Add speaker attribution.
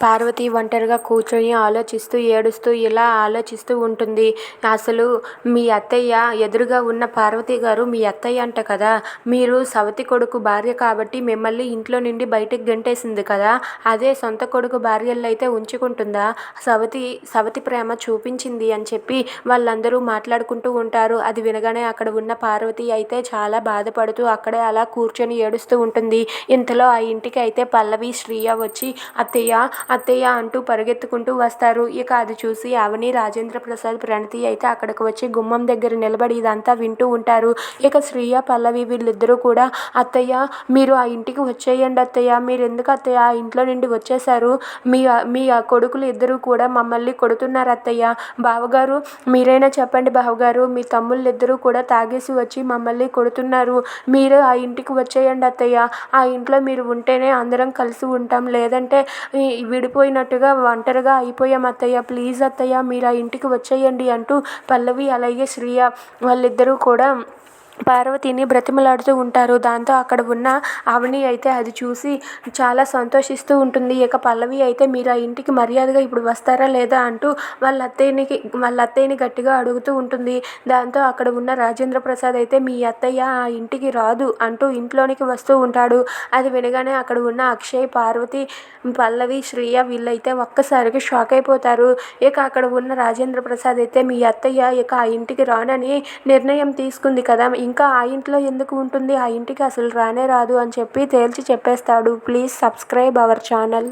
Speaker 1: పార్వతి ఒంటరిగా కూర్చొని ఆలోచిస్తూ ఏడుస్తూ ఇలా ఆలోచిస్తూ ఉంటుంది. అసలు మీ అత్తయ్య ఎదురుగా ఉన్న పార్వతి గారు మీ అత్తయ్య అంట కదా? మీరు సవతి కొడుకు భార్య కాబట్టి మిమ్మల్ని ఇంట్లో నుండి బయటకు గంటేసింది కదా? అదే సొంత కొడుకు భార్యలైతే అయితే ఉంచుకుంటుందా? సవతి సవతి ప్రేమ చూపించింది అని చెప్పి వాళ్ళందరూ మాట్లాడుకుంటూ ఉంటారు. అది వినగానే అక్కడ ఉన్న పార్వతి అయితే చాలా బాధపడుతూ అక్కడే అలా కూర్చొని ఏడుస్తూ ఉంటుంది. ఇంతలో ఆ ఇంటికి అయితే పల్లవి శ్రీయ వచ్చి అత్తయ్య అత్తయ్య అంటూ పరిగెత్తుకుంటూ వస్తారు. ఇక అది చూసి అవని రాజేంద్ర ప్రసాద్ ప్రణతి అయితే అక్కడికి వచ్చి గుమ్మం దగ్గర నిలబడి ఇదంతా వింటూ ఉంటారు. ఇక శ్రీయ పల్లవి వీళ్ళిద్దరూ కూడా అత్తయ్య మీరు ఆ ఇంటికి వచ్చేయండి అత్తయ్య. మీరు ఎందుకు అత్తయ్య? ఆ ఇంట్లో నుండి వచ్చేసారు మీ మీ కొడుకులు ఇద్దరూ కూడా మమ్మల్ని కొడుతున్నారు అత్తయ్య. బావగారు మీరైనా చెప్పండి బావగారు. మీ తమ్ముళ్ళు ఇద్దరూ కూడా తాగేసి వచ్చి మమ్మల్ని కొడుతున్నారు. మీరు ఆ ఇంటికి వచ్చేయండి అత్తయ్య. ఆ ఇంట్లో మీరు ఉంటేనే అందరం కలిసి ఉంటాం. లేదంటే విడిపోయినట్టుగా ఒంటరిగా అయిపోయాం అత్తయ్య. ప్లీజ్ అత్తయ్య మీరు ఆ ఇంటికి వచ్చేయండి అంటూ పల్లవి అలాగే శ్రీయ వాళ్ళిద్దరూ కూడా పార్వతిని బ్రతిమలాడుతూ ఉంటారు. దాంతో అక్కడ ఉన్న అవని అయితే అది చూసి చాలా సంతోషిస్తూ ఉంటుంది. ఇక పల్లవి అయితే మీరు ఆ ఇంటికి మర్యాదగా ఇప్పుడు వస్తారా లేదా? అంటూ వాళ్ళ అత్తయ్యనికి వాళ్ళ అత్తయ్యని గట్టిగా అడుగుతూ ఉంటుంది. దాంతో అక్కడ ఉన్న రాజేంద్ర ప్రసాద్ అయితే మీ అత్తయ్య ఆ ఇంటికి రాదు అంటూ ఇంట్లోనికి వస్తూ ఉంటాడు. అది వినగానే అక్కడ ఉన్న అక్షయ్ పార్వతి పల్లవి శ్రీయ వీళ్ళైతే ఒక్కసారికి షాక్ అయిపోతారు. ఇక అక్కడ ఉన్న రాజేంద్ర ప్రసాద్ అయితే మీ అత్తయ్య ఇక ఆ ఇంటికి రానని నిర్ణయం తీసుకుంది కదా ఇంకా ఆ ఇంట్లో ఎందుకు ఉంటుంది? ఆ ఇంటికి అసలు రానే రాదు అని చెప్పి తేల్చి చెప్పేస్తాడు. Please subscribe our channel.